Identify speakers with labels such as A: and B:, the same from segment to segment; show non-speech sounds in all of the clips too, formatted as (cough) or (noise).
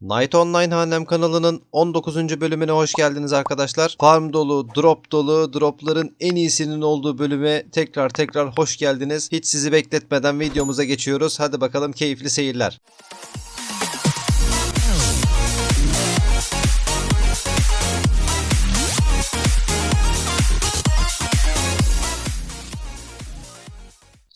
A: Night Online Hanem kanalının 19. bölümüne hoş geldiniz arkadaşlar. Farm dolu, drop dolu, dropların en iyisinin olduğu bölüme tekrar tekrar hoş geldiniz. Hiç sizi bekletmeden videomuza geçiyoruz. Hadi bakalım keyifli seyirler.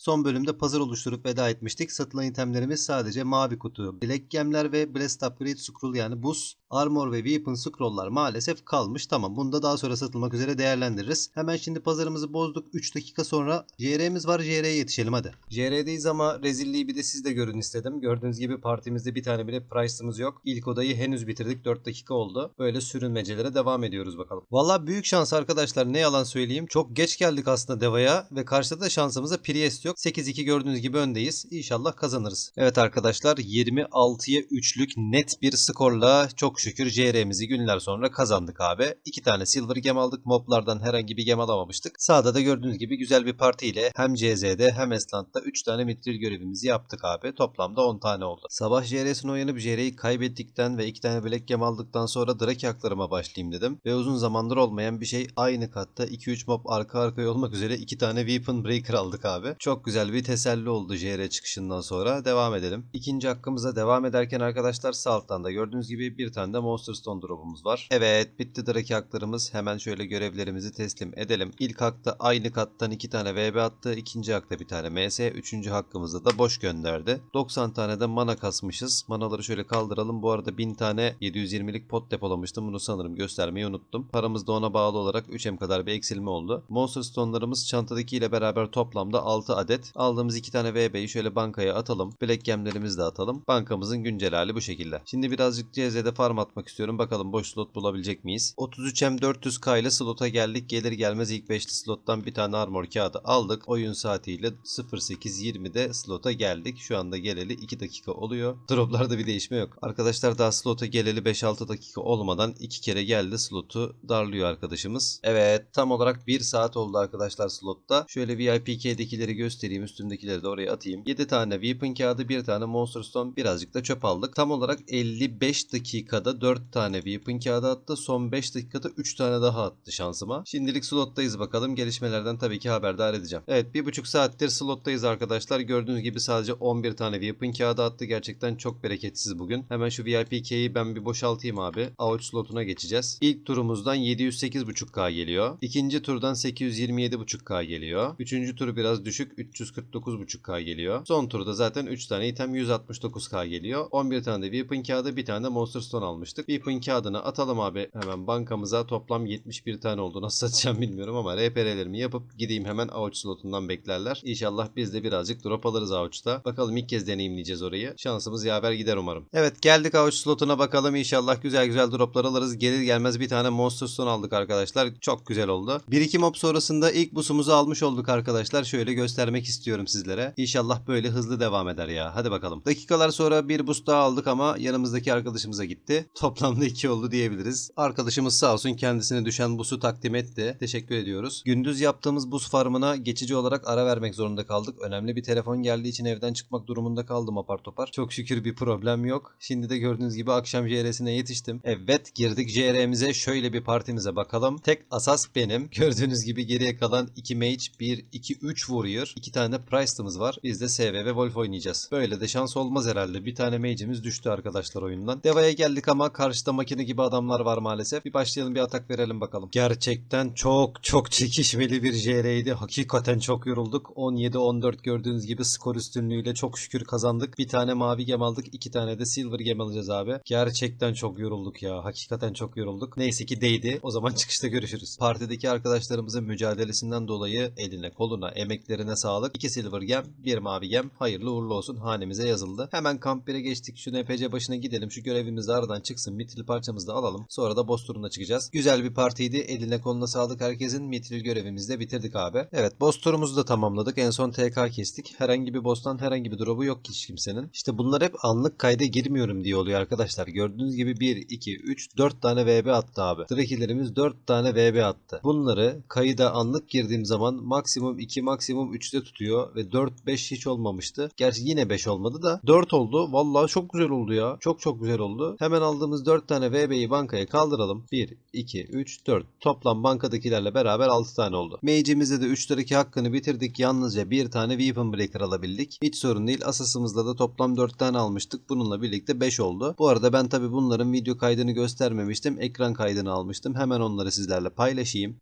A: Son bölümde pazar oluşturup veda etmiştik. Satılan itemlerimiz sadece mavi kutu, Black Gemler ve Blessed Upgrade Scroll yani buz, Armor ve Weapon Scroll'lar maalesef kalmış. Tamam bunu da daha sonra satılmak üzere değerlendiririz. Hemen şimdi pazarımızı bozduk. 3 dakika sonra JR'miz var. JR'ye yetişelim hadi. JR'deyiz ama rezilliği bir de siz de görün istedim. Gördüğünüz gibi partimizde bir tane bile price'ımız yok. İlk odayı henüz bitirdik. 4 dakika oldu. Böyle sürünmecelere devam ediyoruz bakalım. Valla büyük şans arkadaşlar ne yalan söyleyeyim. Çok geç geldik aslında Deva'ya ve karşıda da şansımıza Priest yok. 8-2 gördüğünüz gibi öndeyiz. İnşallah kazanırız. Evet arkadaşlar 26'ya 3'lük net bir skorla çok şükür JR'mizi günler sonra kazandık abi. 2 tane Silver Gem aldık. Moblardan herhangi bir gem alamamıştık. Sağda da gördüğünüz gibi güzel bir partiyle hem CZ'de hem Esland'da 3 tane mitril görevimizi yaptık abi. Toplamda 10 tane oldu. Sabah JR'sine uyanıp JR'yi kaybettikten ve 2 tane Black Gem aldıktan sonra Drake haklarıma başlayayım dedim. Ve uzun zamandır olmayan bir şey aynı katta 2-3 mob arka arkaya olmak üzere 2 tane Weapon Breaker aldık abi. Çok güzel bir teselli oldu JR çıkışından sonra. Devam edelim. İkinci hakkımıza devam ederken arkadaşlar sağ alttan da gördüğünüz gibi bir tane de Monster Stone drop'umuz var. Evet bitti Drake haklarımız. Hemen şöyle görevlerimizi teslim edelim. İlk hakta aynı kattan 2 tane VB attı. İkinci hakta bir tane MS. Üçüncü hakkımızda da boş gönderdi. 90 tane de mana kasmışız. Manaları şöyle kaldıralım. Bu arada 1000 tane 720'lik pot depolamıştım. Bunu sanırım göstermeyi unuttum. Paramız da ona bağlı olarak 3M kadar bir eksilme oldu. Monster Stone'larımız çantadaki ile beraber toplamda 6 adet. Aldığımız 2 tane VB'yi şöyle bankaya atalım. Black gemlerimizi de atalım. Bankamızın güncel hali bu şekilde. Şimdi birazcık CZ'de farm atmak istiyorum. Bakalım boş slot bulabilecek miyiz? 33M 400K ile slota geldik. Gelir gelmez ilk 5'li slottan bir tane armor kağıdı aldık. Oyun saatiyle 08.20'de slota geldik. Şu anda geleli 2 dakika oluyor. Droplarda bir değişme yok. Arkadaşlar daha slota geleli 5-6 dakika olmadan 2 kere geldi slotu darlıyor arkadaşımız. Evet tam olarak 1 saat oldu arkadaşlar slotta. Şöyle VIPK'dekileri göstereyim. Üstündekileri de oraya atayım. 7 tane Weapon kağıdı, 1 tane Monster Stone, birazcık da çöp aldık. Tam olarak 55 dakikada 4 tane Weapon kağıdı attı. Son 5 dakikada 3 tane daha attı şansıma. Şimdilik slottayız bakalım. Gelişmelerden tabii ki haberdar edeceğim. Evet 1,5 saattir slottayız arkadaşlar. Gördüğünüz gibi sadece 11 tane Weapon kağıdı attı. Gerçekten çok bereketsiz bugün. Hemen şu VIP key'i ben bir boşaltayım abi. Avuç slotuna geçeceğiz. İlk turumuzdan 708.5K geliyor. İkinci turdan 827.5K geliyor. Üçüncü tur biraz düşük 349.5K geliyor. Son turda zaten 3 tane item 169K geliyor. 11 tane de Weapon kağıdı bir tane de Monster Stone almıştık. Weapon kağıdını atalım abi hemen bankamıza. Toplam 71 tane oldu. Nasıl satacağım bilmiyorum ama RPR'lerimi yapıp gideyim hemen avuç slotundan beklerler. İnşallah biz de birazcık drop alırız avuçta. Bakalım ilk kez deneyimleyeceğiz orayı. Şansımız yaver gider umarım. Evet geldik avuç slotuna bakalım. İnşallah güzel güzel droplar alırız. Gelir gelmez bir tane Monster Stone aldık arkadaşlar. Çok güzel oldu. 1-2 mob sonrasında ilk busumuzu almış olduk arkadaşlar. Şöyle göstermek istiyorum sizlere. İnşallah böyle hızlı devam eder ya. Hadi bakalım. Dakikalar sonra bir boost daha aldık ama yanımızdaki arkadaşımıza gitti. Toplamda 2 oldu diyebiliriz. Arkadaşımız sağ olsun kendisine düşen busu takdim etti. Teşekkür ediyoruz. Gündüz yaptığımız buz farmına geçici olarak ara vermek zorunda kaldık. Önemli bir telefon geldiği için evden çıkmak durumunda kaldım apar topar. Çok şükür bir problem yok. Şimdi de gördüğünüz gibi akşam JR'sine yetiştim. Evet girdik JR'mize şöyle bir partimize bakalım. Tek asas benim. (laughs) Gördüğünüz gibi geriye kalan 2 mage, 1, 2, 3 warrior, 2 tane priest'ımız var. Biz de SV ve Wolf oynayacağız. Böyle de şans olmaz herhalde. Bir tane mage'imiz düştü arkadaşlar oyundan. Deva'ya geldik ama karşıda makine gibi adamlar var maalesef. Bir başlayalım bir atak verelim bakalım. Gerçekten çok çok çekişmeli bir JR'ydi. Hakikaten çok yorulduk. 17-14 gördüğünüz gibi skor üstünlüğüyle çok şükür kazandık. Bir tane mavi gem aldık. iki tane de silver gem alacağız abi. Gerçekten çok yorulduk ya. Hakikaten çok yorulduk. Neyse ki değdi. O zaman (laughs) çıkışta görüşürüz. Partideki arkadaşlarımızın mücadelesinden dolayı eline koluna emeklerine sağlık. 2 silver gem, bir mavi gem. Hayırlı uğurlu olsun. Hanemize yazıldı. Hemen kamp 1'e geçtik. Şu NPC başına gidelim. Şu görevimizi aradan çıksın. Mitril parçamızı da alalım. Sonra da boss turuna çıkacağız. Güzel bir partiydi. Eline koluna sağlık herkesin. Mitril görevimizi de bitirdik abi. Evet boss turumuzu da tamamladık. En son TK kestik. Herhangi bir boss'tan herhangi bir drop'u yok hiç kimsenin. İşte bunlar hep anlık kayda girmiyorum diye oluyor arkadaşlar. Gördüğünüz gibi 1, 2, 3, 4 tane VB attı abi. Drakilerimiz 4 tane VB attı. Bunları kayıda anlık girdiğim zaman maksimum 2 maksimum 3'te tutuyor ve 4-5 hiç olmamıştı. Gerçi yine 5 olmadı da 4 oldu. Vallahi çok güzel oldu ya. Çok çok güzel oldu. Hemen aldığımız 4 tane VB'yi bankaya kaldıralım. 1, 2, 3, 4. Toplam bankadakilerle beraber 6 tane oldu. Mage'imizde de 3 liraki hakkını bitirdik. Yalnızca bir tane Weapon Breaker alabildik. Hiç sorun değil. Asasımızda da toplam 4 tane almıştık. Bununla birlikte 5 oldu. Bu arada ben tabi bunların video kaydını göstermemiştim. Ekran kaydını almıştım. Hemen onları sizlerle paylaşayım.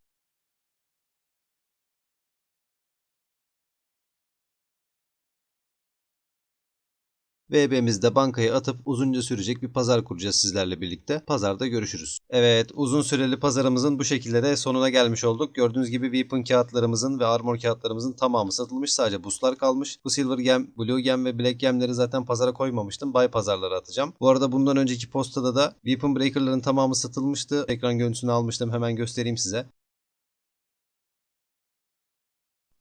A: VB'mizde bankaya atıp uzunca sürecek bir pazar kuracağız sizlerle birlikte. Pazarda görüşürüz. Evet uzun süreli pazarımızın bu şekilde de sonuna gelmiş olduk. Gördüğünüz gibi Weapon kağıtlarımızın ve Armor kağıtlarımızın tamamı satılmış. Sadece buslar kalmış. Bu Silver Gem, Blue Gem ve Black Gem'leri zaten pazara koymamıştım. Bay pazarlara atacağım. Bu arada bundan önceki postada da Weapon Breaker'ların tamamı satılmıştı. Ekran görüntüsünü almıştım. Hemen göstereyim size.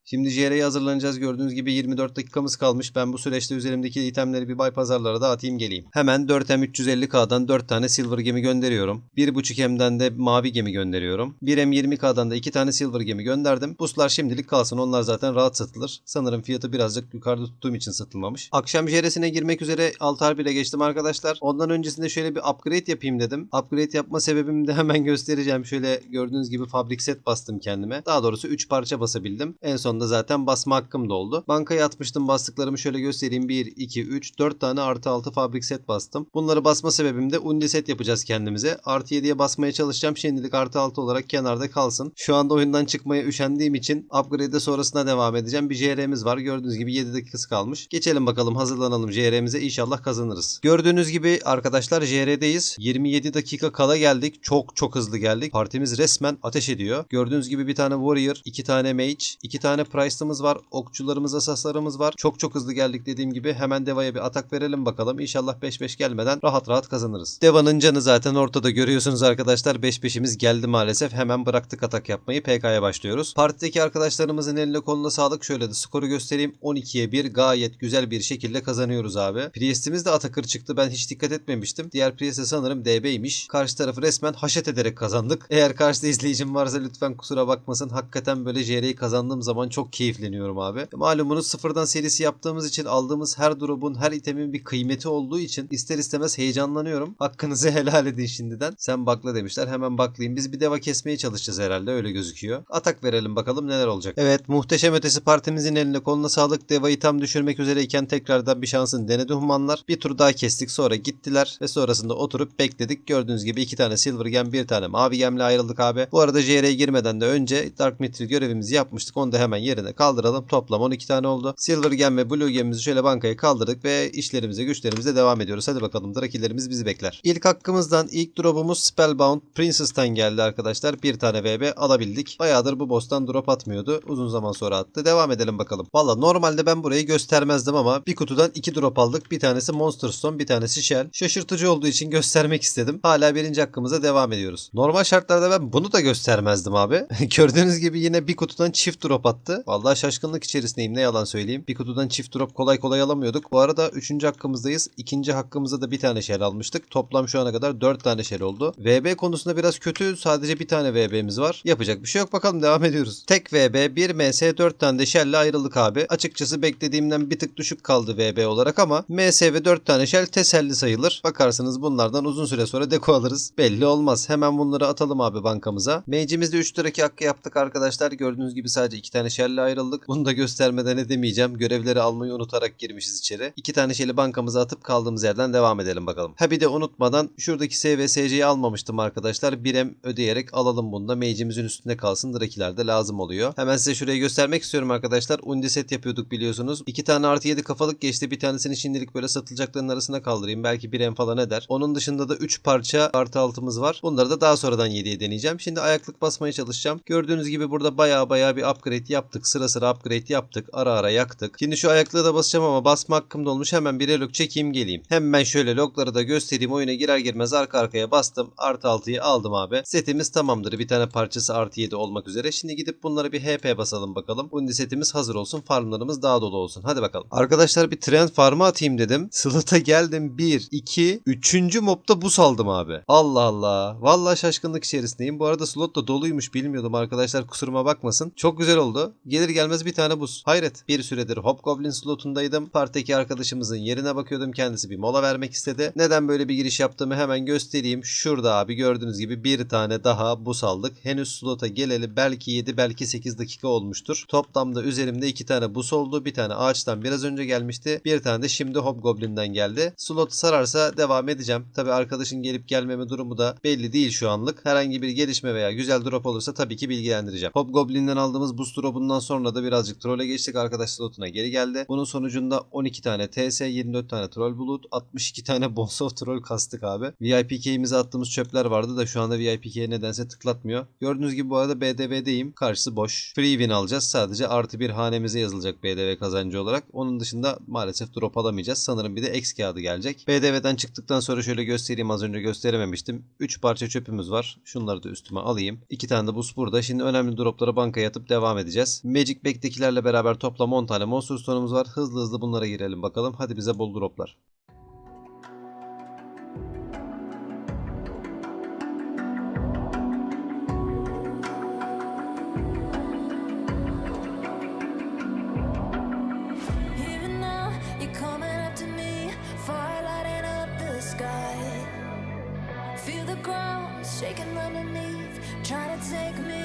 A: Şimdi JR'ye hazırlanacağız. Gördüğünüz gibi 24 dakikamız kalmış. Ben bu süreçte üzerimdeki itemleri bir bay pazarlara da geleyim. Hemen 4M350K'dan 4 tane Silver gemi gönderiyorum. 1.5M'den de mavi gemi gönderiyorum. 1M20K'dan da 2 tane Silver gemi gönderdim. Buslar şimdilik kalsın. Onlar zaten rahat satılır. Sanırım fiyatı birazcık yukarıda tuttuğum için satılmamış. Akşam JR'sine girmek üzere altar bile geçtim arkadaşlar. Ondan öncesinde şöyle bir upgrade yapayım dedim. Upgrade yapma sebebimi de (laughs) hemen göstereceğim. Şöyle gördüğünüz gibi fabrik set bastım kendime. Daha doğrusu 3 parça basabildim. En sonunda zaten basma hakkım da oldu. Bankaya atmıştım bastıklarımı şöyle göstereyim. 1, 2, 3, 4 tane artı 6 fabrik set bastım. Bunları basma sebebim de undi set yapacağız kendimize. Artı 7'ye basmaya çalışacağım. Şimdilik artı 6 olarak kenarda kalsın. Şu anda oyundan çıkmaya üşendiğim için upgrade'e sonrasına devam edeceğim. Bir JR'miz var. Gördüğünüz gibi 7 dakikası kalmış. Geçelim bakalım hazırlanalım JR'mize. İnşallah kazanırız. Gördüğünüz gibi arkadaşlar JR'deyiz. 27 dakika kala geldik. Çok çok hızlı geldik. Partimiz resmen ateş ediyor. Gördüğünüz gibi bir tane Warrior, 2 tane Mage, 2 tane Price'ımız var. Okçularımız, asaslarımız var. Çok çok hızlı geldik dediğim gibi. Hemen Deva'ya bir atak verelim bakalım. İnşallah 5-5 gelmeden rahat rahat kazanırız. Deva'nın canı zaten ortada görüyorsunuz arkadaşlar. 5-5'imiz geldi maalesef. Hemen bıraktık atak yapmayı. PK'ya başlıyoruz. Partideki arkadaşlarımızın eline koluna sağlık. Şöyle de skoru göstereyim. 12'ye 1 gayet güzel bir şekilde kazanıyoruz abi. Priest'imiz de Atakır çıktı. Ben hiç dikkat etmemiştim. Diğer Priest'e sanırım DB'ymiş. Karşı tarafı resmen haşet ederek kazandık. Eğer karşıda izleyicim varsa lütfen kusura bakmasın. Hakikaten böyle JR'yi kazandığım zaman çok keyifleniyorum abi. Malumunuz sıfırdan serisi yaptığımız için aldığımız her drop'un, her itemin bir kıymeti olduğu için ister istemez heyecanlanıyorum. Hakkınızı (laughs) helal edin şimdiden. Sen bakla demişler. Hemen baklayayım. Biz bir deva kesmeye çalışacağız herhalde. Öyle gözüküyor. Atak verelim bakalım neler olacak. Evet muhteşem ötesi partimizin eline koluna sağlık. Deva'yı tam düşürmek üzereyken tekrardan bir şansın denedi humanlar. Bir tur daha kestik sonra gittiler ve sonrasında oturup bekledik. Gördüğünüz gibi iki tane silver gem bir tane mavi gemle ayrıldık abi. Bu arada JR'ye girmeden de önce Dark Mithril görevimizi yapmıştık. Onu da hemen yerine kaldıralım. Toplam 12 tane oldu. Silver gem ve blue gemimizi şöyle bankaya kaldırdık ve işlerimize güçlerimize devam ediyoruz. Hadi bakalım drakilerimiz bizi bekler. İlk hakkımızdan ilk drop'umuz Spellbound Princess'tan geldi arkadaşlar. Bir tane VB alabildik. Bayağıdır bu boss'tan drop atmıyordu. Uzun zaman sonra attı. Devam edelim bakalım. Valla normalde ben burayı göstermezdim ama bir kutudan iki drop aldık. Bir tanesi Monster Stone, bir tanesi Shell. Şaşırtıcı olduğu için göstermek istedim. Hala birinci hakkımıza devam ediyoruz. Normal şartlarda ben bunu da göstermezdim abi. (laughs) Gördüğünüz gibi yine bir kutudan çift drop attı. Vallahi şaşkınlık içerisindeyim ne yalan söyleyeyim. Bir kutudan çift drop kolay kolay alamıyorduk. Bu arada üçüncü hakkımızdayız. İkinci hakkımızda da bir tane Shell almıştık. Toplam şu ana kadar dört tane Shell oldu. VB konusunda biraz kötü. Sadece bir tane VB'miz var. Yapacak bir şey yok. Bakalım devam ediyoruz. Tek VB, 1 MS, 4 tane de Shell'le ayrıldık abi. Açıkçası beklediğimden bir tık düşük kaldı VB olarak ama MS ve 4 tane Shell teselli sayılır. Bakarsınız bunlardan uzun süre sonra deko alırız. Belli olmaz. Hemen bunları atalım abi bankamıza. Mage'imizde 3 liraki hakkı yaptık arkadaşlar. Gördüğünüz gibi sadece 2 tane Shell'le ayrıldık. Bunu da göstermeden edemeyeceğim. Görevleri almayı unutarak girmişiz içeri. 2 tane Shell'i bankamıza atıp kaldığımız yerden devam edelim bakalım. Ha bir de unutmadan şuradaki SVSC'yi almamıştım arkadaşlar. 1M ödeyerek alalım bunu da. Mage'imizin üstünde kalsın. Drakiler de lazım oluyor. Hemen size şurayı göstermek istiyorum arkadaşlar. Undi set yapıyorduk biliyorsunuz. 2 tane artı 7 kafalık geçti. Bir tanesini şimdilik böyle satılacakların arasına kaldırayım. Belki 1M falan eder. Onun dışında da 3 parça artı altımız var. Bunları da daha sonradan 7'ye deneyeceğim. Şimdi ayaklık basmaya çalışacağım. Gördüğünüz gibi burada baya baya bir upgrade yaptık yaptık. Sıra sıra upgrade yaptık. Ara ara yaktık. Şimdi şu ayaklığı da basacağım ama basma hakkım da olmuş. Hemen bir relok çekeyim geleyim. Hemen şöyle lokları da göstereyim. Oyuna girer girmez arka arkaya bastım. Artı 6'yı aldım abi. Setimiz tamamdır. Bir tane parçası artı 7 olmak üzere. Şimdi gidip bunlara bir HP basalım bakalım. Undi setimiz hazır olsun. Farmlarımız daha dolu olsun. Hadi bakalım. Arkadaşlar bir trend farmı atayım dedim. Slot'a geldim. 1, 2, 3. mobda buz aldım abi. Allah Allah. Vallahi şaşkınlık içerisindeyim. Bu arada slot da doluymuş bilmiyordum arkadaşlar kusuruma bakmasın. Çok güzel oldu. Gelir gelmez bir tane buz. Hayret. Bir süredir Hobgoblin slotundaydım. Parteki arkadaşımızın yerine bakıyordum. Kendisi bir mola vermek istedi. Neden böyle bir giriş yaptığımı hemen göstereyim. Şurada abi gördüğünüz gibi bir tane daha buz aldık. Henüz slota geleli belki 7 belki 8 dakika olmuştur. Toplamda üzerimde 2 tane buz oldu. Bir tane ağaçtan biraz önce gelmişti. Bir tane de şimdi Hobgoblin'den geldi. Slot sararsa devam edeceğim. Tabi arkadaşın gelip gelmeme durumu da belli değil şu anlık. Herhangi bir gelişme veya güzel drop olursa tabii ki bilgilendireceğim. Hobgoblin'den aldığımız boost drop'undan sonra da birazcık trolle geçtik. Arkadaş slotuna geri geldi. Bunun sonucunda 12 tane TS, 24 tane troll bulut, 62 tane (laughs) boss of troll kastık abi. VIP attığımız çöpler vardı da şu anda VIP nedense tıklatmıyor. Gördüğünüz gibi bu arada BDV'deyim. Karşısı boş. Free win alacağız. Sadece artı bir hanemize yazılacak BDV kazancı olarak. Onun dışında maalesef drop alamayacağız. Sanırım bir de X kağıdı gelecek. BDV'den çıktıktan sonra şöyle göstereyim az önce gösterememiştim. 3 parça çöpümüz var. Şunları da üstüme alayım. 2 tane de boost burada. Şimdi önemli droplara bankaya atıp devam edeceğiz. Magic Back'tekilerle beraber toplam 10 tane Monster Stone'umuz var. Hızlı hızlı bunlara girelim bakalım. Hadi bize bol droplar.
B: Feel the ground shaking underneath, trying to take me.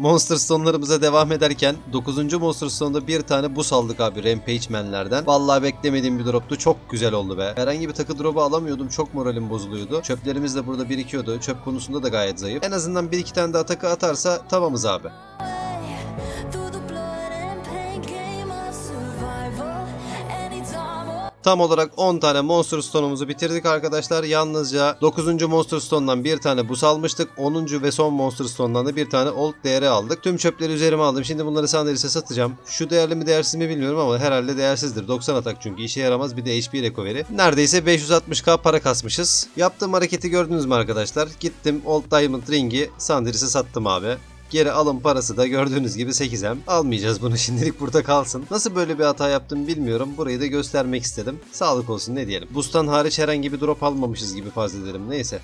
A: Monster Stone'larımıza devam ederken 9. Monster Stone'da bir tane buz aldık abi Rampage Man'lerden. Vallahi beklemediğim bir droptu. Çok güzel oldu be. Herhangi bir takı drop'u alamıyordum. Çok moralim bozuluyordu. Çöplerimiz de burada birikiyordu. Çöp konusunda da gayet zayıf. En azından bir iki tane daha takı atarsa tamamız abi. Tam olarak 10 tane Monster Stone'umuzu bitirdik arkadaşlar. Yalnızca 9. Monster Stone'dan bir tane buz almıştık. 10. ve son Monster Stone'dan da bir tane Old değeri aldık. Tüm çöpleri üzerime aldım. Şimdi bunları Sanderis'e satacağım. Şu değerli mi değersiz mi bilmiyorum ama herhalde değersizdir. 90 atak çünkü işe yaramaz. Bir de HP recovery. Neredeyse 560k para kasmışız. Yaptığım hareketi gördünüz mü arkadaşlar? Gittim Old Diamond Ring'i Sanderis'e sattım abi. Geri alım parası da gördüğünüz gibi 8M. Almayacağız bunu (laughs) şimdilik burada kalsın. Nasıl böyle bir hata yaptım bilmiyorum. Burayı da göstermek istedim. Sağlık olsun ne diyelim. Bustan hariç herhangi bir drop almamışız gibi farz edelim. Neyse.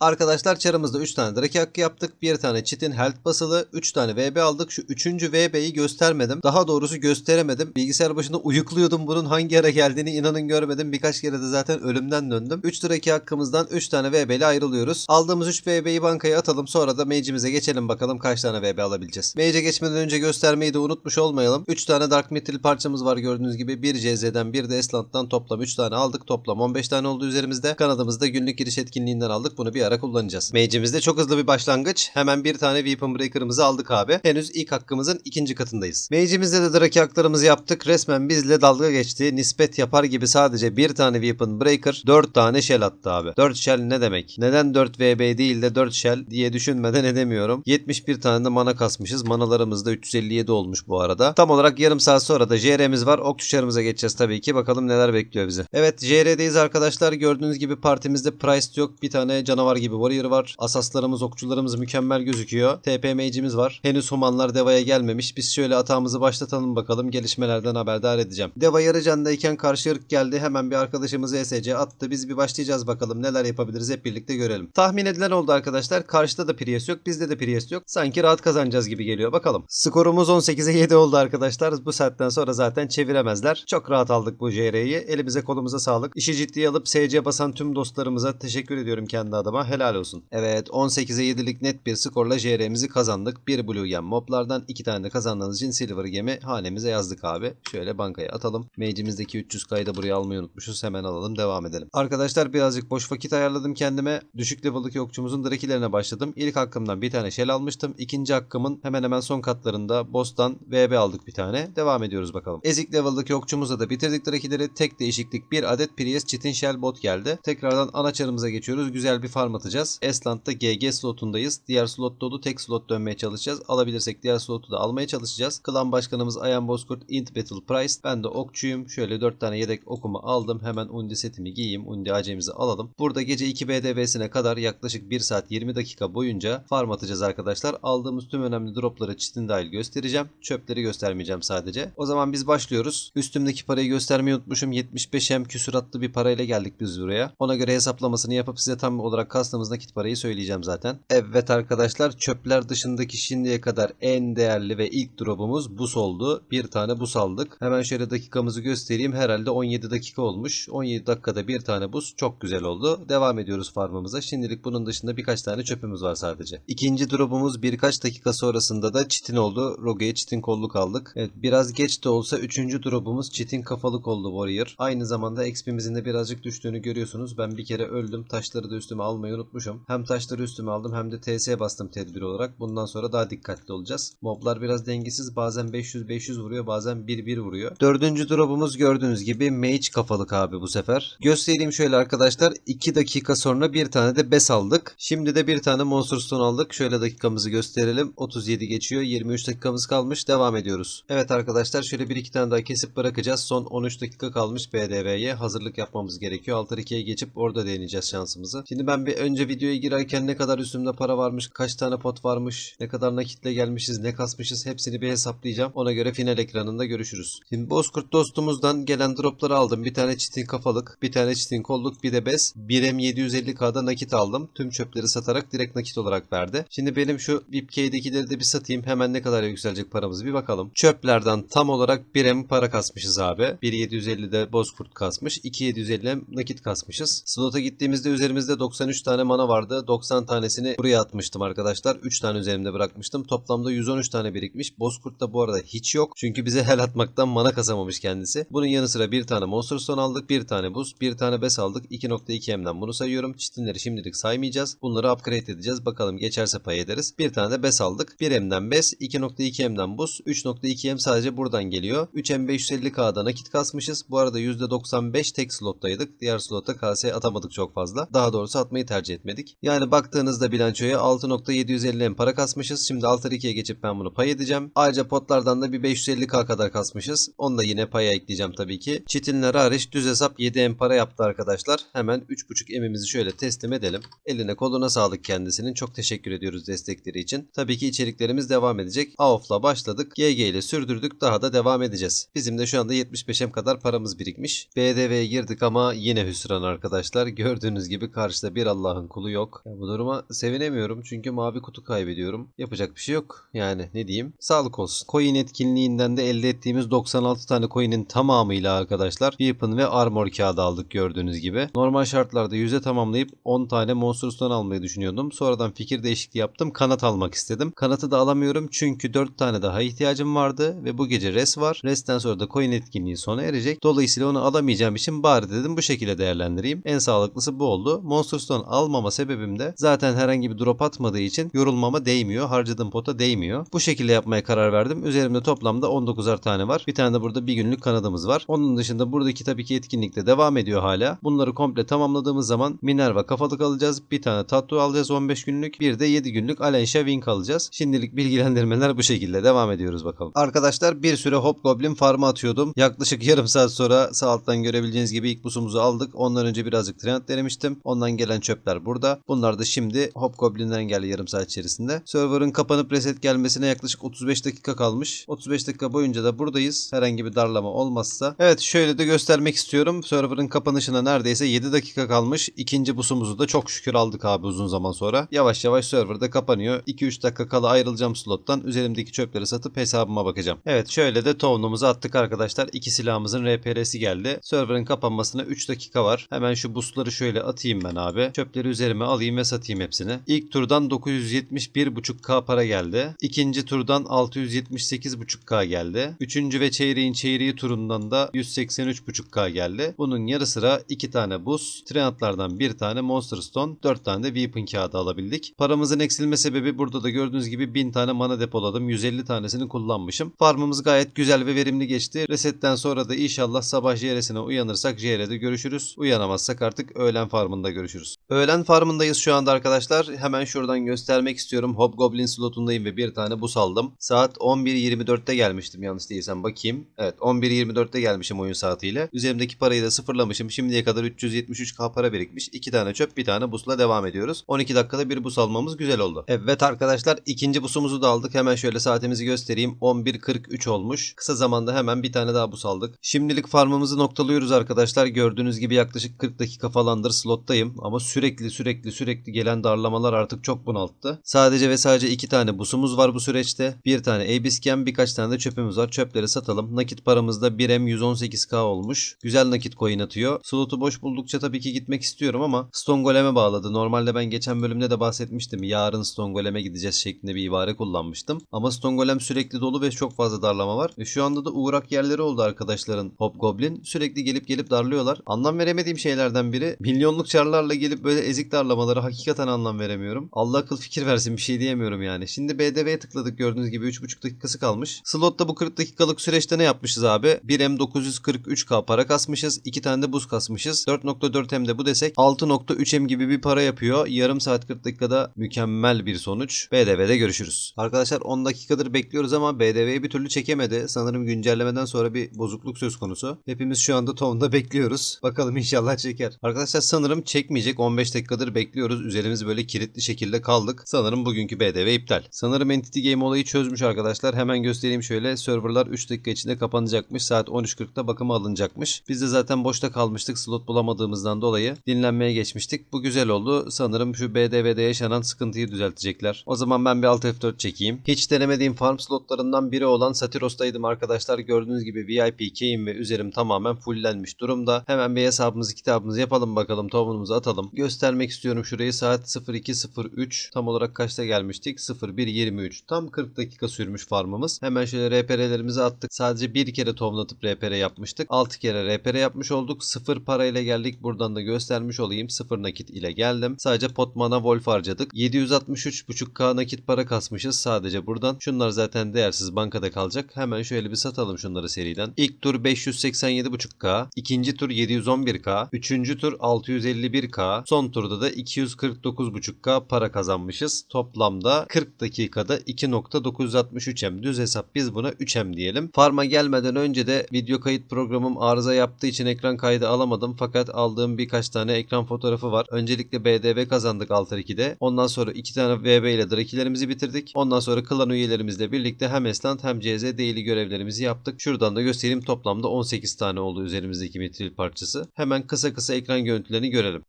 A: Arkadaşlar çarımızda 3 tane Drake hakkı yaptık. 1 tane Çitin health basılı. 3 tane VB aldık. Şu 3. VB'yi göstermedim. Daha doğrusu gösteremedim. Bilgisayar başında uyukluyordum. Bunun hangi ara geldiğini inanın görmedim. Birkaç kere de zaten ölümden döndüm. 3 Drake hakkımızdan 3 tane VB ile ayrılıyoruz. Aldığımız 3 VB'yi bankaya atalım. Sonra da mage'imize geçelim bakalım kaç tane VB alabileceğiz. Mage'e geçmeden önce göstermeyi de unutmuş olmayalım. 3 tane Dark Metal parçamız var gördüğünüz gibi. 1 CZ'den 1 de Esland'dan toplam 3 tane aldık. Toplam 15 tane oldu üzerimizde. Kanadımızda günlük giriş etkinliğinden aldık. Bunu bir ara kullanacağız. Mage'imizde çok hızlı bir başlangıç. Hemen bir tane Weapon Breaker'ımızı aldık abi. Henüz ilk hakkımızın ikinci katındayız. Mage'imizde de Drake haklarımızı yaptık. Resmen bizle dalga geçti. Nispet yapar gibi sadece bir tane Weapon Breaker 4 tane shell attı abi. 4 shell ne demek? Neden 4 VB değil de 4 shell diye düşünmeden edemiyorum. 71 tane de mana kasmışız. Manalarımız da 357 olmuş bu arada. Tam olarak yarım saat sonra da JR'miz var. Okçuşarımıza geçeceğiz tabii ki. Bakalım neler bekliyor bizi. Evet JR'deyiz arkadaşlar. Gördüğünüz gibi partimizde Price yok. Bir tane canavar gibi Warrior var. Asaslarımız, okçularımız mükemmel gözüküyor. TP mage'imiz var. Henüz humanlar Deva'ya gelmemiş. Biz şöyle atağımızı başlatalım bakalım. Gelişmelerden haberdar edeceğim. Deva yarı candayken karşı ırk geldi. Hemen bir arkadaşımız ESC attı. Biz bir başlayacağız bakalım. Neler yapabiliriz hep birlikte görelim. Tahmin edilen oldu arkadaşlar. Karşıda da Prius yok. Bizde de Prius yok. Sanki rahat kazanacağız gibi geliyor. Bakalım. Skorumuz 18'e 7 oldu arkadaşlar. Bu saatten sonra zaten çeviremezler. Çok rahat aldık bu JR'yi. Elimize kolumuza sağlık. İşi ciddiye alıp SC basan tüm dostlarımıza teşekkür ediyorum kendi adıma. Helal olsun. Evet 18'e 7'lik net bir skorla JR'mizi kazandık. Bir Blue Gem moblardan iki tane de kazandığınız için Silver Gem'i hanemize yazdık abi. Şöyle bankaya atalım. Mage'imizdeki 300K'yı da buraya almayı unutmuşuz. Hemen alalım devam edelim. Arkadaşlar birazcık boş vakit ayarladım kendime. Düşük level'daki okçumuzun drakilerine başladım. İlk hakkımdan bir tane shell almıştım. İkinci hakkımın hemen hemen son katlarında boss'tan VB aldık bir tane. Devam ediyoruz bakalım. Ezik level'daki okçumuza da bitirdik drakileri. Tek değişiklik bir adet Prius Chitin Shell bot geldi. Tekrardan ana çarımıza geçiyoruz. Güzel bir farm atacağız. Esland'da GG slotundayız. Diğer slot dolu tek slot dönmeye çalışacağız. Alabilirsek diğer slotu da almaya çalışacağız. Klan başkanımız Ayan Bozkurt Int Battle Price. Ben de okçuyum. Şöyle 4 tane yedek okumu aldım. Hemen undi setimi giyeyim. Undi acemizi alalım. Burada gece 2 BDB'sine kadar yaklaşık 1 saat 20 dakika boyunca farm atacağız arkadaşlar. Aldığımız tüm önemli dropları çitin dahil göstereceğim. Çöpleri göstermeyeceğim sadece. O zaman biz başlıyoruz. Üstümdeki parayı göstermeyi unutmuşum. 75 hem küsuratlı bir parayla geldik biz buraya. Ona göre hesaplamasını yapıp size tam olarak kastığımız nakit parayı söyleyeceğim zaten. Evet arkadaşlar çöpler dışındaki şimdiye kadar en değerli ve ilk drop'umuz bus oldu. Bir tane bus aldık. Hemen şöyle dakikamızı göstereyim. Herhalde 17 dakika olmuş. 17 dakikada bir tane bus çok güzel oldu. Devam ediyoruz farmımıza. Şimdilik bunun dışında birkaç tane çöpümüz var sadece. İkinci drop'umuz birkaç dakika sonrasında da çitin oldu. Rogue'ye çitin kolluk aldık. Evet biraz geç de olsa üçüncü drop'umuz çitin kafalık oldu Warrior. Aynı zamanda XP'mizin de birazcık düştüğünü görüyorsunuz. Ben bir kere öldüm. Taşları da üstüme almayı unutmuşum. Hem taşları üstüme aldım hem de TS bastım tedbir olarak. Bundan sonra daha dikkatli olacağız. Moblar biraz dengesiz. Bazen 500-500 vuruyor bazen 1-1 vuruyor. Dördüncü drop'umuz gördüğünüz gibi mage kafalık abi bu sefer. Göstereyim şöyle arkadaşlar. 2 dakika sonra bir tane de bes aldık. Şimdi de bir tane monster stone aldık. Şöyle dakikamızı gösterelim. 37 geçiyor. 23 dakikamız kalmış. Devam ediyoruz. Evet arkadaşlar şöyle 1-2 tane daha kesip bırakacağız. Son 13 dakika kalmış BDV'ye. Hazırlık yapmamız gerekiyor. Altar 2'ye geçip orada deneyeceğiz şansımızı. Şimdi ben bir önce videoya girerken ne kadar üstümde para varmış, kaç tane pot varmış, ne kadar nakitle gelmişiz, ne kasmışız hepsini bir hesaplayacağım. Ona göre final ekranında görüşürüz. Şimdi Bozkurt dostumuzdan gelen dropları aldım. Bir tane çitin kafalık, bir tane çitin kolluk, bir de bez. 1M 750K'da nakit aldım. Tüm çöpleri satarak direkt nakit olarak verdi. Şimdi benim şu VIPK'dekileri de bir satayım. Hemen ne kadar yükselecek paramız bir bakalım. Çöplerden tam olarak 1M para kasmışız abi. 1.750'de Bozkurt kasmış. 2.750 nakit kasmışız. Slot'a gittiğimizde üzerimizde 93 tane mana vardı. 90 tanesini buraya atmıştım arkadaşlar. 3 tane üzerimde bırakmıştım. Toplamda 113 tane birikmiş. Bozkurt'ta bu arada hiç yok. Çünkü bize hel atmaktan mana kasamamış kendisi. Bunun yanı sıra bir tane Monster Stone aldık. Bir tane buz. Bir tane bes aldık. 2.2M'den bunu sayıyorum. Çitinleri şimdilik saymayacağız. Bunları upgrade edeceğiz. Bakalım geçerse pay ederiz. Bir tane de bes aldık. 1M'den bes. 2.2M'den buz. 3.2M sadece buradan geliyor. 3M 550K'da nakit kasmışız. Bu arada %95 tek slottaydık. Diğer slotta KS atamadık çok fazla. Daha doğrusu atmayı tercih etmedik. Yani baktığınızda bilançoya 6.750 para kasmışız. Şimdi Altar 2'ye geçip ben bunu pay edeceğim. Ayrıca potlardan da bir 550k kadar kasmışız. Onu da yine paya ekleyeceğim tabii ki. Çitinler hariç düz hesap 7 em para yaptı arkadaşlar. Hemen 3.5 emimizi şöyle teslim edelim. Eline koluna sağlık kendisinin. Çok teşekkür ediyoruz destekleri için. Tabii ki içeriklerimiz devam edecek. AOF'la başladık. GG ile sürdürdük. Daha da devam edeceğiz. Bizim de şu anda 75 em kadar paramız birikmiş. BDV'ye girdik ama yine hüsran arkadaşlar. Gördüğünüz gibi karşıda bir Allah'ın kulu yok. Ya bu duruma sevinemiyorum çünkü mavi kutu kaybediyorum. Yapacak bir şey yok. Yani ne diyeyim? Sağlık olsun. Coin etkinliğinden de elde ettiğimiz 96 tane coin'in tamamıyla arkadaşlar Weapon ve Armor kağıdı aldık gördüğünüz gibi. Normal şartlarda yüze tamamlayıp 10 tane Monster almayı düşünüyordum. Sonradan fikir değişikliği yaptım. Kanat almak istedim. Kanatı da alamıyorum çünkü 4 tane daha ihtiyacım vardı ve bu gece res var. Res'ten sonra da coin etkinliği sona erecek. Dolayısıyla onu alamayacağım için bari dedim bu şekilde değerlendireyim. En sağlıklısı bu oldu. Monster almama sebebim de zaten herhangi bir drop atmadığı için yorulmama değmiyor. Harcadığım pota değmiyor. Bu şekilde yapmaya karar verdim. Üzerimde toplamda 19'ar tane var. Bir tane de burada bir günlük kanadımız var. Onun dışında buradaki tabii ki etkinlikte devam ediyor hala. Bunları komple tamamladığımız zaman Minerva kafalık alacağız. Bir tane Tattoo alacağız 15 günlük. Bir de 7 günlük Alensha Wing alacağız. Şimdilik bilgilendirmeler bu şekilde. Devam ediyoruz bakalım. Arkadaşlar bir süre Hobgoblin farmı atıyordum. Yaklaşık yarım saat sonra sağ alttan görebileceğiniz gibi ilk busumuzu aldık. Ondan önce birazcık trend denemiştim. Ondan gelen çöpler burada. Bunlar da şimdi Hobgoblin'den geldi yarım saat içerisinde. Server'ın kapanıp reset gelmesine yaklaşık 35 dakika kalmış. 35 dakika boyunca da buradayız. Herhangi bir darlama olmazsa. Evet şöyle de göstermek istiyorum. Server'ın kapanışına neredeyse 7 dakika kalmış. İkinci busumuzu da çok şükür aldık abi uzun zaman sonra. Yavaş yavaş serverda kapanıyor. 2-3 dakika kala ayrılacağım slottan. Üzerimdeki çöpleri satıp hesabıma bakacağım. Evet şöyle de town'umuzu attık arkadaşlar. İki silahımızın RPR'si geldi. Server'ın kapanmasına 3 dakika var. Hemen şu busları şöyle atayım ben abi. Çöpleri üzerime alayım ve satayım hepsini. İlk turdan 971.5k para geldi. İkinci turdan 678.5k geldi. Üçüncü ve çeyreğin çeyreği turundan da 183.5k geldi. Bunun yarı sıra 2 tane buz, Treantlardan bir tane Monster Stone, 4 tane de Weapon kağıdı alabildik. Paramızın eksilme sebebi burada da gördüğünüz gibi 1000 tane mana depoladım. 150 tanesini kullanmışım. Farmımız gayet güzel ve verimli geçti. Resetten sonra da inşallah sabah JR'sine uyanırsak JR'de görüşürüz. Uyanamazsak artık öğlen farmında görüşürüz. Öğlen Öğlen farmındayız şu anda arkadaşlar. Hemen şuradan göstermek istiyorum. Hobgoblin slotundayım ve bir tane bus aldım. Saat 11.24'te gelmiştim yanlış değilsem bakayım. Evet 11.24'te gelmişim oyun saatiyle. Üzerimdeki parayı da sıfırlamışım. Şimdiye kadar 373k para birikmiş. 2 tane çöp bir tane busla devam ediyoruz. 12 dakikada bir bus almamız güzel oldu. Evet arkadaşlar ikinci busumuzu da aldık. Hemen şöyle saatimizi göstereyim. 11.43 olmuş. Kısa zamanda hemen bir tane daha bus aldık. Şimdilik farmımızı noktalıyoruz arkadaşlar. Gördüğünüz gibi yaklaşık 40 dakika falandır slottayım. Ama sürekli sürekli sürekli gelen darlamalar artık çok bunalttı. Sadece ve sadece iki tane busumuz var bu süreçte. Bir tane Abisken birkaç tane de çöpümüz var. Çöpleri satalım. Nakit paramızda 1M 118k olmuş. Güzel nakit coin atıyor. Slotu boş buldukça tabii ki gitmek istiyorum ama Stone Golem'e bağladı. Normalde ben geçen bölümde de bahsetmiştim. Yarın Stone Golem'e gideceğiz şeklinde bir ibare kullanmıştım. Ama Stone Golem sürekli dolu ve çok fazla darlama var. Ve şu anda da uğrak yerleri oldu arkadaşların Hobgoblin. Sürekli gelip gelip darlıyorlar. Anlam veremediğim şeylerden biri. Milyonluk çarlarla gelip böyle ezik darlamaları hakikaten anlam veremiyorum. Allah akıl fikir versin bir şey diyemiyorum yani. Şimdi BDV'ye tıkladık gördüğünüz gibi 3,5 dakikası kalmış. Slotta bu 40 dakikalık süreçte ne yapmışız abi? 1M 943K para kasmışız. 2 tane de buz kasmışız. 4.4M de bu desek 6.3M gibi bir para yapıyor. Yarım saat 40 dakikada mükemmel bir sonuç. BDV'de görüşürüz. Arkadaşlar 10 dakikadır bekliyoruz ama BDV'yi bir türlü çekemedi. Sanırım güncellemeden sonra bir bozukluk söz konusu. Hepimiz şu anda tonda bekliyoruz. Bakalım inşallah çeker. Arkadaşlar sanırım çekmeyecek. 15 dakikadır bekliyoruz. Üzerimiz böyle kilitli şekilde kaldık. Sanırım bugünkü BDV iptal. Sanırım Entity Game olayı çözmüş arkadaşlar. Hemen göstereyim şöyle. Serverlar 3 dakika içinde kapanacakmış. Saat 13.40'da bakıma alınacakmış. Biz de zaten boşta kalmıştık. Slot bulamadığımızdan dolayı dinlenmeye geçmiştik. Bu güzel oldu. Sanırım şu BDV'de yaşanan sıkıntıyı düzeltecekler. O zaman ben bir Alt F4 çekeyim. Hiç denemediğim farm slotlarından biri olan Satiros'taydım arkadaşlar. Gördüğünüz gibi VIP key'im ve üzerim tamamen fulllenmiş durumda. Hemen bir hesabımızı kitabımızı yapalım bakalım. Tohumumuzu atalım. Göstermek istiyorum şurayı. Saat 02.03. Tam olarak kaçta gelmiştik? 01.23. Tam 40 dakika sürmüş farmımız. Hemen şöyle RPR'lerimizi attık. Sadece bir kere tohumlatıp RPR yapmıştık. 6 kere RPR yapmış olduk. 0 parayla geldik. Buradan da göstermiş olayım. 0 nakit ile geldim. Sadece potmana wolf harcadık. 763.5k nakit para kasmışız sadece buradan. Şunlar zaten değersiz bankada kalacak. Hemen şöyle bir satalım şunları seriden. İlk tur 587.5k. ikinci tur 711k. Üçüncü tur 651k. Son turda da 249.5k para kazanmışız. Toplamda 40 dakikada 2.963M. Düz hesap biz buna 3M diyelim. Farm'a gelmeden önce de video kayıt programım arıza yaptığı için ekran kaydı alamadım. Fakat aldığım birkaç tane ekran fotoğrafı var. Öncelikle BDV kazandık Alter 2'de. Ondan sonra iki tane VB ile Drakilerimizi bitirdik. Ondan sonra klan üyelerimizle birlikte hem Eslant hem CZ daily görevlerimizi yaptık. Şuradan da göstereyim toplamda 18 tane oldu üzerimizdeki mitril parçası. Hemen kısa kısa ekran görüntülerini görelim.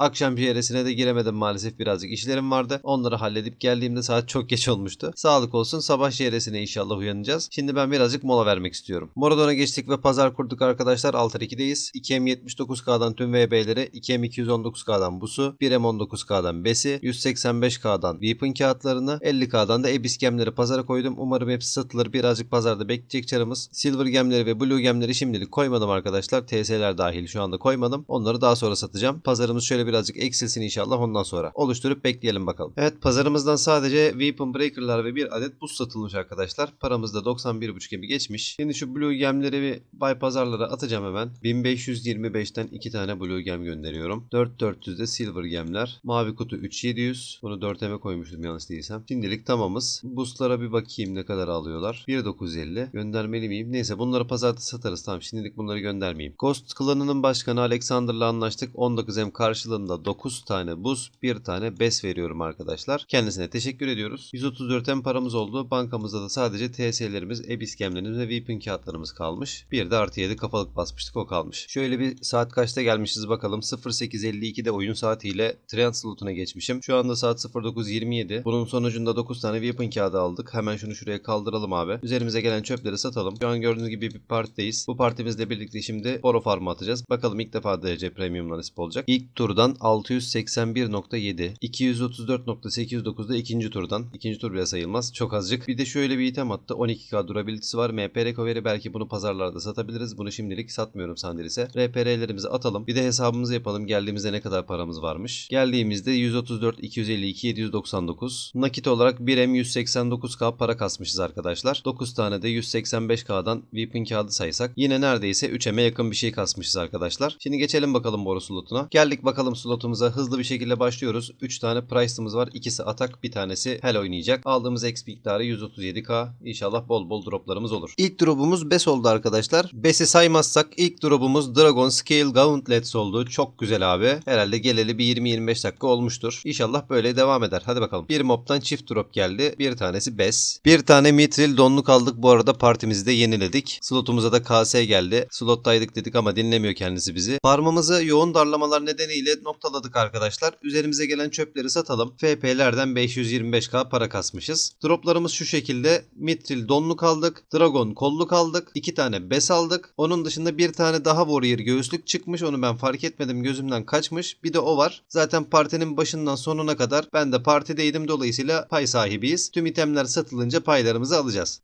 A: Akşam PR'sine de giremedim maalesef birazcık işlerim vardı. Onları halledip geldiğimde saat çok geç olmuştu. Sağlık olsun sabah şehresine inşallah uyanacağız. Şimdi ben birazcık mola vermek istiyorum. Moradon'a geçtik ve pazar kurduk arkadaşlar. Altar 2'deyiz. 2M79K'dan tüm VB'leri, 2M219K'dan busu, 1M19K'dan besi, 185K'dan weapon kağıtlarını, 50K'dan da ebis gemleri pazara koydum. Umarım hepsi satılır. Birazcık pazarda bekleyecek çarımız. Silver gemleri ve blue gemleri şimdilik koymadım arkadaşlar. TS'ler dahil şu anda koymadım. Onları daha sonra satacağım. Pazarımız şöyle birazcık eksilsin inşallah ondan sonra. Oluşturup bekleyelim bakalım. Evet pazarımızdan sadece Weapon Breaker'lar ve bir adet buz satılmış arkadaşlar. Paramız da 91.5 gibi geçmiş. Şimdi şu Blue Gem'leri bir bay pazarlara atacağım hemen. 1525'ten 2 tane Blue Gem gönderiyorum. 4400 de Silver Gem'ler. Mavi kutu 3700. Bunu 4M'e koymuştum yanlış değilsem. Şimdilik tamamız. Boostlara bir bakayım ne kadar alıyorlar. 1950. Göndermeli miyim? Neyse bunları pazarda satarız. Tamam şimdilik bunları göndermeyeyim. Ghost klanının başkanı Alexander'la anlaştık. 19M karşılığında 9 tane buz, 1 tane bes veriyorum arkadaşlar. Kendisine teşekkür ediyoruz. 134M paramız oldu. Bankamızda da sadece TS'lerimiz, EBIS gemlerimiz ve Weapon kağıtlarımız kalmış. Bir de artı 7 kafalık basmıştık o kalmış. Şöyle bir saat kaçta gelmişiz bakalım. 08.52'de oyun saatiyle Trend slotuna geçmişim. Şu anda saat 09.27. Bunun sonucunda 9 tane Weapon kağıdı aldık. Hemen şunu şuraya kaldıralım abi. Üzerimize gelen çöpleri satalım. Şu an gördüğünüz gibi bir partideyiz. Bu partimizle birlikte şimdi Foro Farm'a atacağız. Bakalım ilk defa DC Premium'la nasip olacak. İlk turdan turdan 681.7. 234.809'da ikinci turdan. İkinci tur bile sayılmaz. Çok azıcık. Bir de şöyle bir item attı. 12k durability'si var. MP recovery belki bunu pazarlarda satabiliriz. Bunu şimdilik satmıyorum Sandiris'e. RPR'lerimizi atalım. Bir de hesabımızı yapalım. Geldiğimizde ne kadar paramız varmış. Geldiğimizde 134, 252, 799. Nakit olarak 1M 189k para kasmışız arkadaşlar. 9 tane de 185k'dan weapon kağıdı saysak yine neredeyse 3M'e yakın bir şey kasmışız arkadaşlar. Şimdi geçelim bakalım boru slotuna. Geldik bakalım slotumuza hızlı bir şekilde başlıyoruz. 3 tane price'ımız var. İkisi atak bir tanesi hell oynayacak. Aldığımız XP miktarı 137k. İnşallah bol bol droplarımız olur. İlk dropumuz BES oldu arkadaşlar. BES'i saymazsak ilk dropumuz Dragon Scale Gauntlets oldu. Çok güzel abi. Herhalde geleli bir 20-25 dakika olmuştur. İnşallah böyle devam eder. Hadi bakalım. Bir mob'tan çift drop geldi. Bir tanesi BES. Bir tane Mithril donluk aldık. Bu arada partimizi de yeniledik. Slotumuza da KS geldi. Slottaydık dedik ama dinlemiyor kendisi bizi. Farmımızı yoğun darlamalar nedeniyle noktaladık arkadaşlar. Üzerimize gelen çöpleri satalım. FP'lerden 525k para kasmışız. Droplarımız şu şekilde. Mithril donluk aldık. Dragon kolluk aldık. iki tane bes aldık. Onun dışında bir tane daha warrior göğüslük çıkmış. Onu ben fark etmedim. Gözümden kaçmış. Bir de o var. Zaten partinin başından sonuna kadar ben de partideydim. Dolayısıyla pay sahibiyiz. Tüm itemler satılınca paylarımızı alacağız.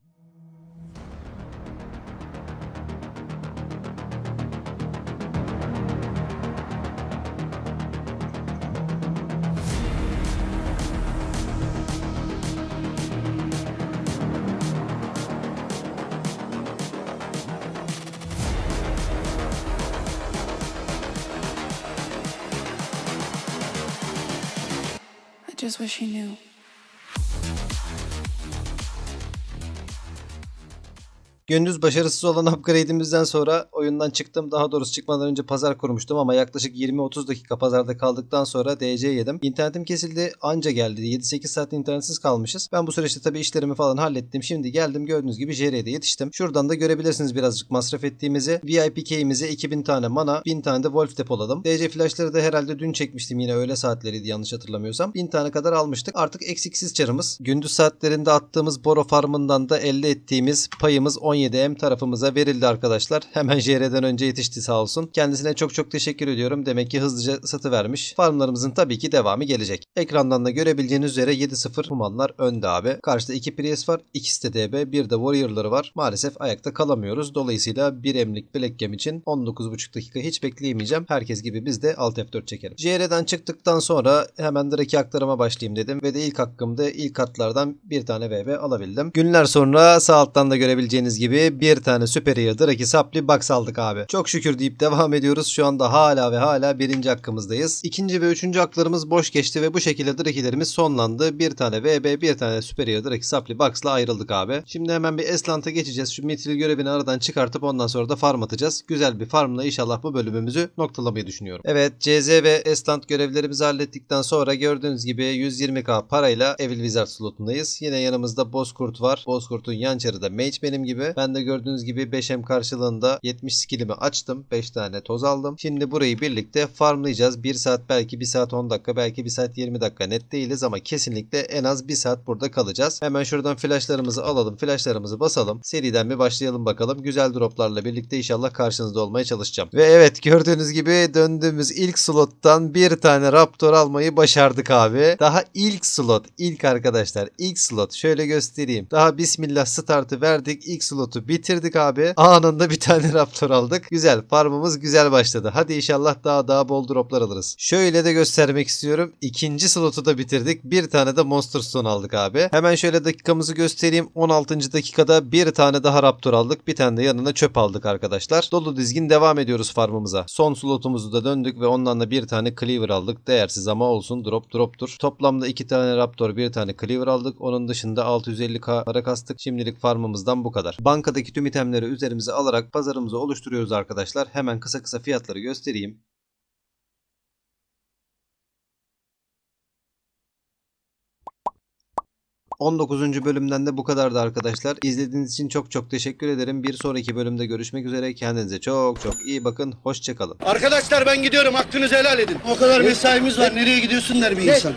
C: she knew.
A: Gündüz başarısız olan upgrade'imizden sonra oyundan çıktım. Daha doğrusu çıkmadan önce pazar kurmuştum ama yaklaşık 20-30 dakika pazarda kaldıktan sonra DC yedim. İnternetim kesildi anca geldi. 7-8 saat internetsiz kalmışız. Ben bu süreçte tabii işlerimi falan hallettim. Şimdi geldim gördüğünüz gibi JR'de yetiştim. Şuradan da görebilirsiniz birazcık masraf ettiğimizi. VIP key'imize 2000 tane mana, 1000 tane de Wolf depoladım. DC flashları da herhalde dün çekmiştim yine öğle saatleriydi yanlış hatırlamıyorsam. 1000 tane kadar almıştık. Artık eksiksiz çarımız. Gündüz saatlerinde attığımız Boro farmından da elde ettiğimiz payımız 17M tarafımıza verildi arkadaşlar. Hemen JR'den önce yetişti sağ olsun. Kendisine çok çok teşekkür ediyorum. Demek ki hızlıca satıvermiş. Farmlarımızın tabii ki devamı gelecek. Ekrandan da görebileceğiniz üzere 7-0 Humanlar önde abi. Karşıda 2 Prius var. ikisi de DB. Bir de Warrior'ları var. Maalesef ayakta kalamıyoruz. Dolayısıyla bir emlik Black Gem için 19,5 dakika hiç bekleyemeyeceğim. Herkes gibi biz de Alt F4 çekelim. JR'den çıktıktan sonra hemen direkt aktarıma başlayayım dedim. Ve de ilk hakkımda ilk hatlardan bir tane VB alabildim. Günler sonra sağ alttan da görebileceğiniz gibi bir tane Super Air Draki Sapli Box aldık abi. Çok şükür deyip devam ediyoruz. Şu anda hala ve hala birinci hakkımızdayız. İkinci ve üçüncü haklarımız boş geçti ve bu şekilde Draki'lerimiz sonlandı. Bir tane VB, bir tane Super Air Draki Sapli Box'la ayrıldık abi. Şimdi hemen bir Eslant'a geçeceğiz. Şu Mithril görevini aradan çıkartıp ondan sonra da farm atacağız. Güzel bir farmla inşallah bu bölümümüzü noktalamayı düşünüyorum. Evet CZ ve Eslant görevlerimizi hallettikten sonra gördüğünüz gibi 120k parayla Evil Wizard slotundayız. Yine yanımızda Bozkurt var. Bozkurt'un yan çarı da Mage benim gibi. Ben de gördüğünüz gibi 5M karşılığında 70 skillimi açtım. 5 tane toz aldım. Şimdi burayı birlikte farmlayacağız. 1 saat belki 1 saat 10 dakika belki 1 saat 20 dakika net değiliz ama kesinlikle en az 1 saat burada kalacağız. Hemen şuradan flashlarımızı alalım. Flashlarımızı basalım. Seriden bir başlayalım bakalım. Güzel droplarla birlikte inşallah karşınızda olmaya çalışacağım. Ve evet gördüğünüz gibi döndüğümüz ilk slottan bir tane Raptor almayı başardık abi. Daha ilk slot. ilk arkadaşlar. ilk slot. Şöyle göstereyim. Daha bismillah startı verdik. İlk slotu bitirdik abi. Anında bir tane (laughs) Raptor aldık. Güzel. Farmımız güzel başladı. Hadi inşallah daha daha bol droplar alırız. Şöyle de göstermek istiyorum. İkinci slotu da bitirdik. Bir tane de Monster Stone aldık abi. Hemen şöyle dakikamızı göstereyim. 16. dakikada bir tane daha Raptor aldık. Bir tane de yanına çöp aldık arkadaşlar. Dolu dizgin devam ediyoruz farmımıza. Son slotumuzu da döndük ve ondan da bir tane Cleaver aldık. Değersiz ama olsun. Drop droptur. Toplamda iki tane Raptor, bir tane Cleaver aldık. Onun dışında 650k para kastık. Şimdilik farmımızdan bu kadar. Bankadaki tüm itemleri üzerimize alarak pazarımızı oluşturuyoruz arkadaşlar. Hemen kısa kısa fiyatları göstereyim. ...19. bölümden de bu kadardı arkadaşlar. İzlediğiniz için çok çok teşekkür ederim. Bir sonraki bölümde görüşmek üzere. Kendinize çok çok iyi bakın. Hoşçakalın.
D: Arkadaşlar ben gidiyorum hakkınızı helal edin. O kadar mesaimiz var nereye gidiyorsun der bir insan.